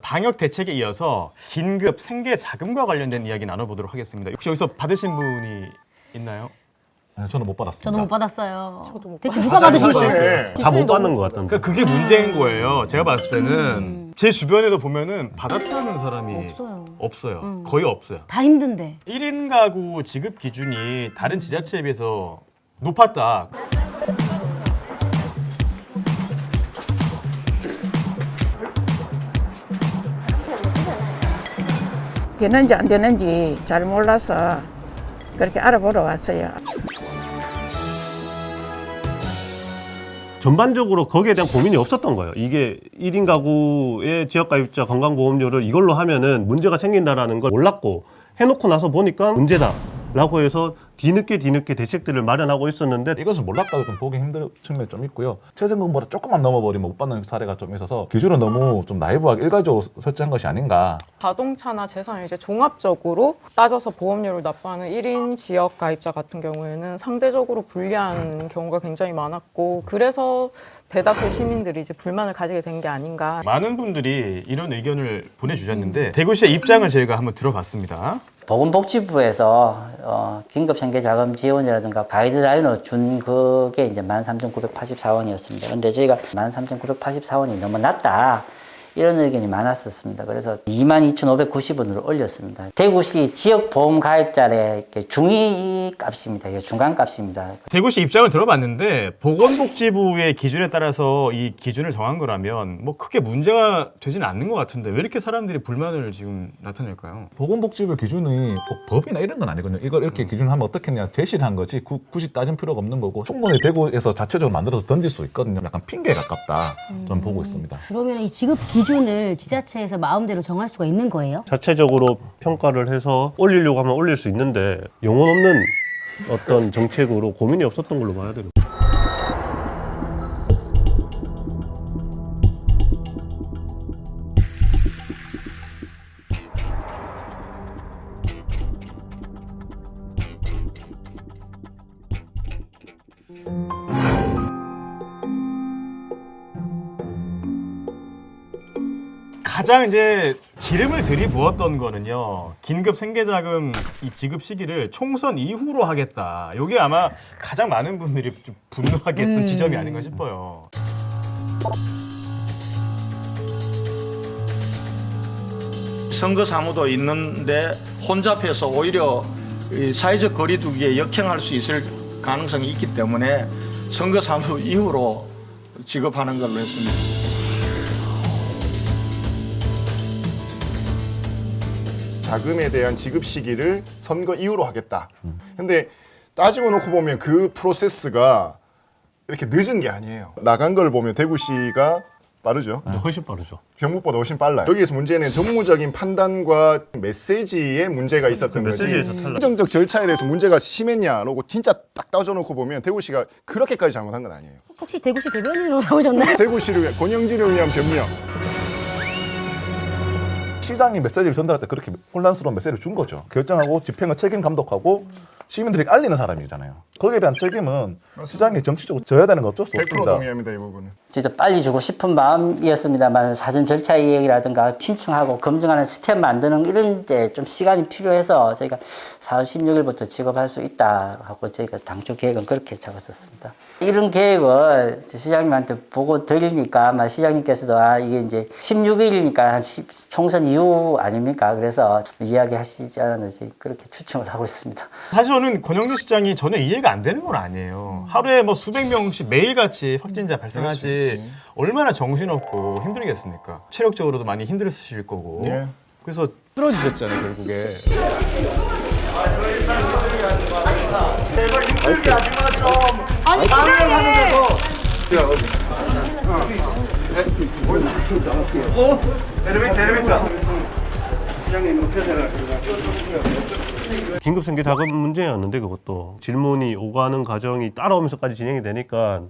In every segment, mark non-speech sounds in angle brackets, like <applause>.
방역 대책에 이어서 긴급 생계 자금과 관련된 이야기 나눠보도록 하겠습니다. 혹시 여기서 받으신 분이 있나요? 네, 저는 못 받았습니다. 저도 못 받았어요. 저도 못 대체 받았어요. 누가 받으신 거예요? 사실 다못 받는 것 같던데. 그러니까 그게 문제인 거예요. 제가 봤을 때는 제 주변에도 보면은 받았다는 사람이 없어요. 없어요. 음. 거의 없어요. 다 힘든데. 1인 가구 지급 기준이 다른 지자체에 비해서 높았다. 되는지 안 되는지 잘 몰라서 그렇게 알아보러 왔어요. 전반적으로 거기에 대한 고민이 없었던 거예요. 이게 1인 가구의 지역가입자 건강보험료를 이걸로 하면은 문제가 생긴다라는 걸 몰랐고 해놓고 나서 보니까 문제다라고 해서 뒤늦게 뒤늦게 대책들을 마련하고 있었는데 이것을 몰랐다고 좀 보기 힘든 측면이 좀 있고요. 최저임금보다 조금만 넘어버리면 못 받는 사례가 좀 있어서 기준을 너무 좀 나이브하게 일괄적으로 설치한 것이 아닌가. 자동차나 재산을 이제 종합적으로 따져서 보험료를 납부하는 1인 지역 가입자 같은 경우에는 상대적으로 불리한 경우가 굉장히 많았고 그래서 대다수의 시민들이 이제 불만을 가지게 된 게 아닌가. 많은 분들이 이런 의견을 보내주셨는데 대구시의 입장을 저희가 한번 들어봤습니다. 보건복지부에서 어, 긴급생계자금 지원이라든가 가이드라인을 준 그게 이제 13,984원이었습니다. 근데 저희가 13,984원이 너무 낮다. 이런 의견이 많았었습니다. 그래서 22,590원으로 올렸습니다. 대구시 지역 보험 가입자의 이렇게 중위 값입니다. 이게 중간 값입니다. 대구시 입장을 들어봤는데 보건복지부의 기준에 따라서 이 기준을 정한 거라면 뭐 크게 문제가 되지는 않는 것 같은데 왜 이렇게 사람들이 불만을 지금 나타낼까요? 보건복지부 기준이 꼭 법이나 이런 건 아니거든요. 이걸 이렇게 기준하면 어떻겠냐 제시를 한 거지 구- 굳이 따질 필요가 없는 거고 충분히 대구에서 자체적으로 만들어서 던질 수 있거든요. 약간 핑계에 가깝다. 좀 보고 있습니다. 그러면 이 지급 기준 을 지자체에서 마음대로 정할 수가 있는 거예요? 자체적으로 평가를 해서 올리려고 하면 올릴 수 있는데 영혼 없는 어떤 정책으로 고민이 없었던 걸로 봐야 되는 거예 가장 이제 기름을 들이부었던 거는요. 긴급 생계자금 이 지급 시기를 총선 이후로 하겠다. 이게 아마 가장 많은 분들이 좀 분노하게 했던 지점이 아닌가 싶어요. 선거 사무도 있는데 혼잡해서 오히려 이 사회적 거리두기에 역행할 수 있을 가능성이 있기 때문에 선거 사무 <laughs> 이후로 지급하는 걸로 했습니다. 자금에 대한 지급 시기를 선거 이후로 하겠다. 근데 따지고 놓고 보면 그 프로세스가 이렇게 늦은 게 아니에요. 나간 걸 보면 대구시가 빠르죠. 근데 훨씬 빠르죠. 경북보다 훨씬 빨라요. 여기에서 문제는 정무적인 판단과 메시지에 문제가 있었던 그 거지. 메시지에서 탈락. 행정적 절차에 대해서 문제가 심했냐라고 진짜 딱 따져놓고 보면 대구시가 그렇게까지 잘못한 건 아니에요. 혹시 대구시 대변인으로 <laughs> 나오셨나요? 대구시를 위한 권영진을 위한 변명. 시장이 메시지를 전달할 때 그렇게 혼란스러운 메시지를 준 거죠. 결정하고 집행을 책임 감독하고 시민들에게 알리는 사람이잖아요. 거기에 대한 책임은 시장이 정치적으로 져야 되는 건 어쩔 수 100% 없습니다. 동의합니다 이 부분은. 진짜 빨리 주고 싶은 마음이었습니다만 사전 절차 이행이라든가 신청하고 검증하는 시스템 만드는 이런 데좀 시간이 필요해서 저희가 4월 16일부터 지급할 수 있다 하고 저희가 당초 계획은 그렇게 잡았었습니다. 이런 계획을 시장님한테 보고 드리니까 아마 시장님께서도 아 이게 이제 16일이니까 한 10 총선 이후 아닙니까? 그래서 이야기하시지 않았는지 그렇게 추측을 하고 있습니다. 사실 저는 권영진 시장이 전혀 이해가 안 되는 건 아니에요. 하루에 뭐 수백 명씩 매일같이 확진자 발생하지 얼마나 정신없고 힘들겠습니까? 체력적으로도 많이 힘들으실 거고. 예. 그래서 쓰러지셨잖아요 결국에. 아니 시장님! 긴급 생계 자금 문제였는데 그것도. 질문이 오가는 과정이 따라오면서까지 진행이 되니까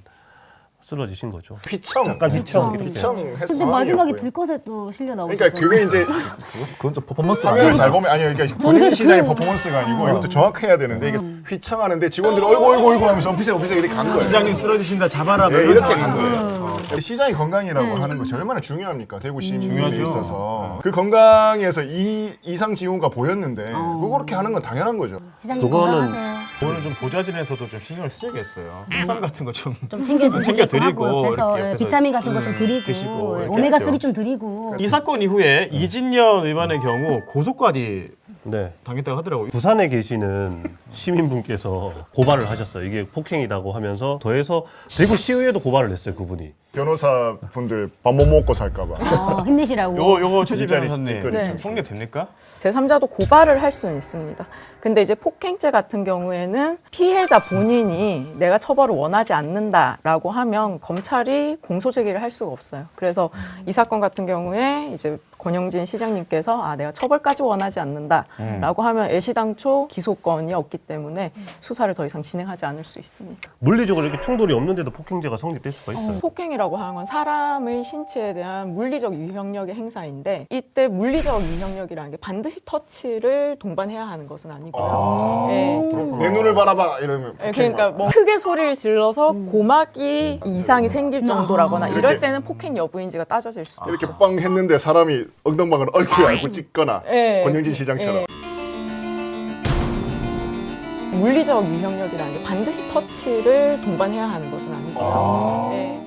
쓰러지신 거죠. 휘청. 약간 휘청 이렇게. 휘청해서 근데 마지막에. 들것에 또 실려 나오셨어요. 그러니까 그게 이제 <laughs> 그건 좀 퍼포먼스 화면을 아니에요. 잘 보면 아니요 그러니까 본인 시장의 퍼포먼스가 아니고 이것도 정확해야 되는데 이게 휘청하는데 직원들이 어이구 어이구 어이구 하면서 오피스 오피스 이렇게 간 거예요. 시장님 쓰러지신다 잡아라. 예, 이렇게 간 거예요. 시장의 건강이라고 하는 것이 얼마나 중요합니까? 대구 시민에 중요하죠. 있어서 그 건강에서 이 이상 징후가 보였는데 그거 그렇게 하는 건 당연한 거죠. 시장님 그거는- 건강하세요. 오늘 좀 보좌진에서도 좀 신경을 쓰야겠어요. 쌀 같은 거 좀 좀 챙겨 드시고 챙겨 드리고 하고 옆에서, 이렇게 예, 옆에서 비타민 같은 거좀 음, 드리고 드시고 예, 이렇게 오메가 하죠. 3좀 드리고 이 사건 이후에 이진년 의원의 경우 고소까지 네. 당했다고 하더라고요. 부산에 계시는 시민분께서 고발을 하셨어요. 이게 폭행이라고 하면서 더해서 대구 시의회도 고발을 했어요. 그분이. 변호사 분들 밥 못 먹고 살까봐. 어, 힘내시라고. 요거 요거 최지 일자리 변호사님 뒷거리 네. 성립됩니까? 제3자도 고발을 할 수는 있습니다. 근데 이제 폭행죄 같은 경우에는 피해자 본인이 내가 처벌을 원하지 않는다라고 하면 검찰이 공소 제기를 할 수가 없어요. 그래서 이 사건 같은 경우에 이제 권영진 시장님께서 아 내가 처벌까지 원하지 않는다라고 하면 애시당초 기소권이 없기 때문에 수사를 더 이상 진행하지 않을 수 있습니다. 물리적으로 이렇게 충돌이 없는데도 폭행죄가 성립될 수가 있어요. 폭행이라고 하는 건 사람의 신체에 대한 물리적 위협력의 행사인데 이때 물리적 위협력이라는 게 반드시 터치를 동반해야 하는 것은 아니고요. 예. 내 눈을 바라봐 이러면 예, 그러니까 뭐 크게 소리를 질러서 고막이 이상이 생길 정도라거나 이럴 이렇게. 때는 폭행 여부인지가 따져질 수도 이렇게 있죠. 빵 했는데 사람이 엉덩방을 얼추 알고 찍거나 예. 권영진 시장처럼 예. 물리적 위협력이라는 게 반드시 터치를 동반해야 하는 것은 아니고요. 예.